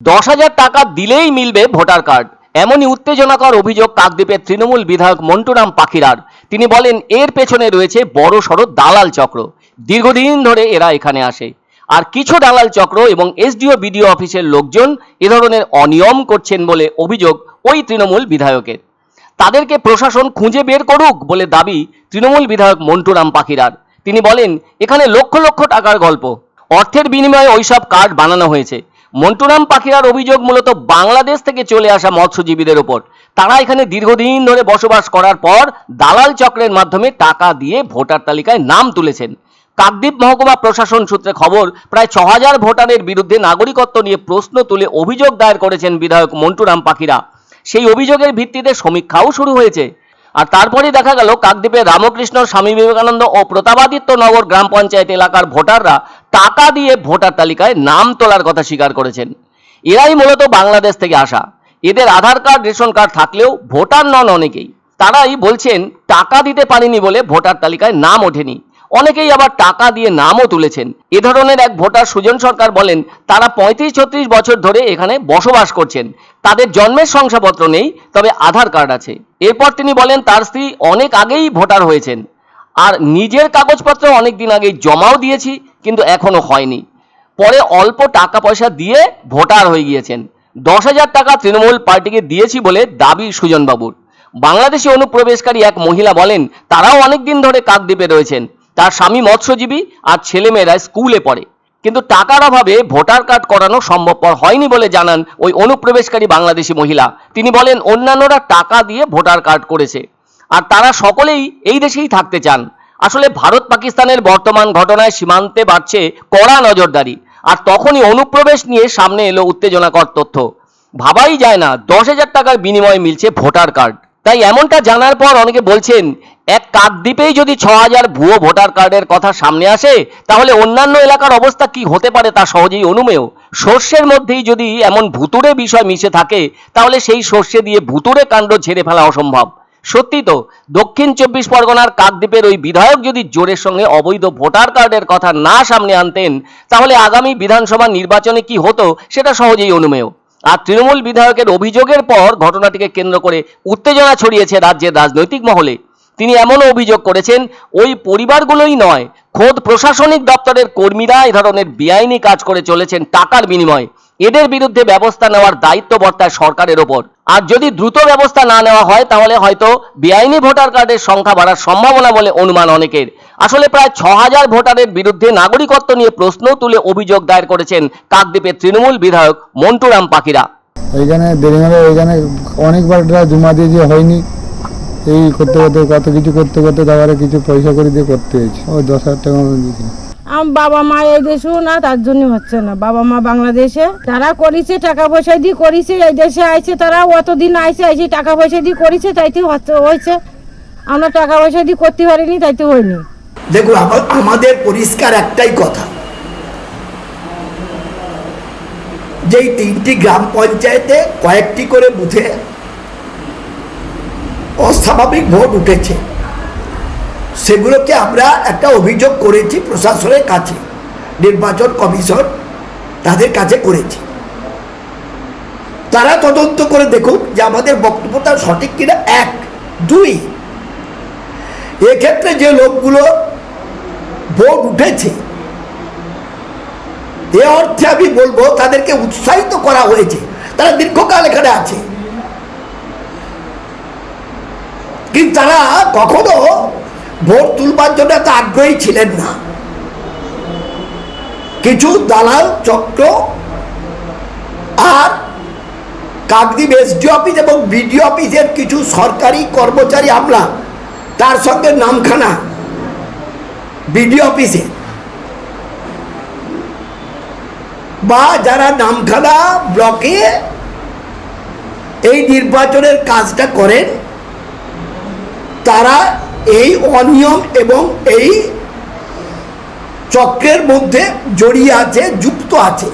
দশ হাজার টাকা দিলেই মিলবে ভোটার কার্ড। এমনই উত্তেজনাকর অভিযোগ কাকদ্বীপের তৃণমূল বিধায়ক মন্টুরাম পাখিরার। তিনি বলেন, এর পেছনে রয়েছে বড় সড়ো দালাল চক্র। দীর্ঘদিন ধরে এরা এখানে আসে। আর কিছু দালাল চক্র এবং এসডিও, বিডিও অফিসের লোকজন এ ধরনের অনিয়ম করছেন বলে অভিযোগ ওই তৃণমূল বিধায়কের। তাদেরকে প্রশাসন খুঁজে বের করুক বলে দাবি তৃণমূল বিধায়ক মন্টুরাম পাখিরার। তিনি বলেন, এখানে লক্ষ লক্ষ টাকার গল্প। অর্থের বিনিময়ে ওইসব কার্ড বানানো হয়েছে। মন্টুরাম পাখিরার অভিযোগ মূলত বাংলাদেশ থেকে চলে আসা মৎস্যজীবীদের ওপর তারা এখানে দীর্ঘদিন ধরে বসবাস করার পর দালাল চক্রের মাধ্যমে টাকা দিয়ে ভোটার তালিকায় নাম তুলেছেন। কাকদ্বীপ মহকুমা প্রশাসন সূত্রে খবর, প্রায় ছ হাজার ভোটারের বিরুদ্ধে নাগরিকত্ব নিয়ে প্রশ্ন তুলে অভিযোগ দায়ের করেছেন বিধায়ক মন্টুরাম পাখিরা। সেই অভিযোগের ভিত্তিতে সমীক্ষাও শুরু হয়েছে। আর তারপরেই দেখা গেল কাকদ্বীপে রামকৃষ্ণ, স্বামী বিবেকানন্দ ও প্রতাপাদিত্য নগর গ্রাম পঞ্চায়েত এলাকার ভোটাররা টাকা দিয়ে ভোটার তালিকায় নাম তোলার কথা স্বীকার করেছেন। এরাই মূলত বাংলাদেশ থেকে আসা। এদের আধার কার্ড, রেশন কার্ড থাকলেও ভোটার নন অনেকেই। তারাই বলছেন, টাকা দিতে পারেনি বলে ভোটার তালিকায় নাম ওঠেনি। অনেকেই আবার টাকা দিয়ে নামও তুলেছেন। এ ধরনের এক ভোটার সুজন সরকার বলেন, তারা পঁয়ত্রিশ, ছত্রিশ বছর ধরে এখানে বসবাস করছেন। তাদের জন্মের শংসাপত্র নেই, তবে আধার কার্ড আছে। এরপর তিনি বলেন, তার স্ত্রী অনেক আগেই ভোটার হয়েছেন। আর নিজের কাগজপত্র অনেক দিন আগেই জমাও দিয়েছি, কিন্তু এখনও হয়নি। পরে অল্প টাকা পয়সা দিয়ে ভোটার হয়ে গিয়েছেন। দশ হাজার টাকা তৃণমূল পার্টিকে দিয়েছি বলে দাবি সুজনবাবুর। বাংলাদেশি অনুপ্রবেশকারী এক মহিলা বলেন, তারাও অনেক দিন ধরে কাকদ্বীপে রয়েছেন। তার স্বামী মৎস্যজীবী আর ছেলেমেয়েরা স্কুলে পড়ে। কিন্তু টাকার অভাবে ভোটার কার্ড করানো সম্ভবপর হয়নি বলে জানান ওই অনুপ্রবেশকারী বাংলাদেশি মহিলা। তিনি বলেন, অন্যান্যরা টাকা দিয়ে ভোটার কার্ড করেছে। আর তারা সকলেই এই দেশেই থাকতে চান। আসলে ভারত পাকিস্তানের বর্তমান ঘটনায় সীমান্তে বাড়ছে কড়া নজরদারি। আর তখনই অনুপ্রবেশ নিয়ে সামনে এলো উত্তেজনাকর তথ্য। ভাবাই যায় না, দশ হাজার টাকার বিনিময়ে মিলছে ভোটার কার্ড। তাই এমনটা জানার পর অনেকে বলছেন এক কাকদ্বীপেই যদি ছ হাজার ভুয়ো ভোটার কার্ডের কথা সামনে আসে, তাহলে অন্যান্য এলাকার অবস্থা কি হতে পারে তা সহজেই অনুমেয়? সর্ষের মধ্যেই যদি এমন ভুতুরে বিষয় মিশে থাকে, তাহলে সেই সর্ষে দিয়ে ভুতুরে কাণ্ড ঝেড়ে ফেলা অসম্ভব। সত্যি তো, দক্ষিণ চব্বিশ পরগনার কাকদ্বীপের ওই বিধায়ক যদি জোরের সঙ্গে অবৈধ ভোটার কার্ডের কথা না সামনে আনতেন, তাহলে আগামী বিধানসভা নির্বাচনে কি হতো সেটা সহজেই অনুমেয়। আর তৃণমূল বিধায়কের অভিযোগের পর ঘটনাটিকে কেন্দ্র করে উত্তেজনা ছড়িয়েছে রাজ্যের রাজনৈতিক মহলে। তিনি এমনও অভিযোগ করেছেন, ওই পরিবারগুলোই নয়, খোদ প্রশাসনিক দপ্তরের কর্মীরা এ ধরনের বেআইনি কাজ করে চলেছেন টাকার বিনিময়ে। এদের বিরুদ্ধে ব্যবস্থা নেওয়ার দায়িত্ব বর্তায় সরকারের ওপর। আর যদি দ্রুত ব্যবস্থা না নেওয়া হয়, তাহলে হয়তো বেআইনি ভোটার কার্ডের সংখ্যা বাড়ার সম্ভাবনা বলে অনুমান অনেকের। আসলে প্রায় ছ হাজার ভোটারের বিরুদ্ধে নাগরিকত্ব নিয়ে প্রশ্ন তুলে অভিযোগ দায়ের করেছেন কাকদ্বীপের তৃণমূল বিধায়ক মন্টুরাম পাখিরা। বেরিয়ে ওইখানে অনেকবার জমা দিয়ে হয়নি এই করতে করতে কত কিছু করতে করতে তারপরে কিছু পয়সা করে দিয়ে করতে হয়েছে। ওই দশ হাজার টাকা মতো দিয়েছিল আমার বাবা মা এই দেশেও না তার জন্য হচ্ছে না। বাবা মা বাংলাদেশে তারা করেছে টাকা পয়সা দিয়ে করেছে এই দেশে আইছে তারা অতদিন আইছে আইছে টাকা পয়সা দিয়ে করেছে তাইতে হচ্ছে- হয়েছে। আমরা টাকা পয়সা দিয়ে করতে পারিনি তাইতে হয়নি। দেখুন আমা- আমাদের পরিষ্কার একটাই কথা। যেই তিনটি গ্রাম পঞ্চায়েতে কয়েকটি করে বুথে অস্বাভাবিক ভোট উঠেছে। সেগুলোকে আমরা একটা অভিযোগ করেছি প্রশাসনের কাছে, নির্বাচন কমিশন তাদের কাছে করেছি। তারা তদন্ত করে দেখুক যে আমাদের বক্তব্যটা সঠিক কিনা। এক, দুই, এক্ষেত্রে যে লোকগুলো ভোট উঠেছে, এ অর্থে আমি বলব তাদেরকে উৎসাহিত করা হয়েছে। তারা দীর্ঘকাল এখানে আছে। কিন্তু তারা কখনো ভোট তুলবার জন্য এত আগ্রহী ছিলেন না। কিছু দালাল চক্র আর কাকদ্বীপ এসডি অফিস এবং বিডিও অফিসের কিছু সরকারি কর্মচারী আমলা, তার সঙ্গে নামখানা বিডিও অফিসে। বা যারা নামখানা ব্লকে এই নির্বাচনের কাজটা করেন তারা এই অনিয়ম এবং এই চক্রের মধ্যে জড়িয়ে আছে যুক্ত আছে।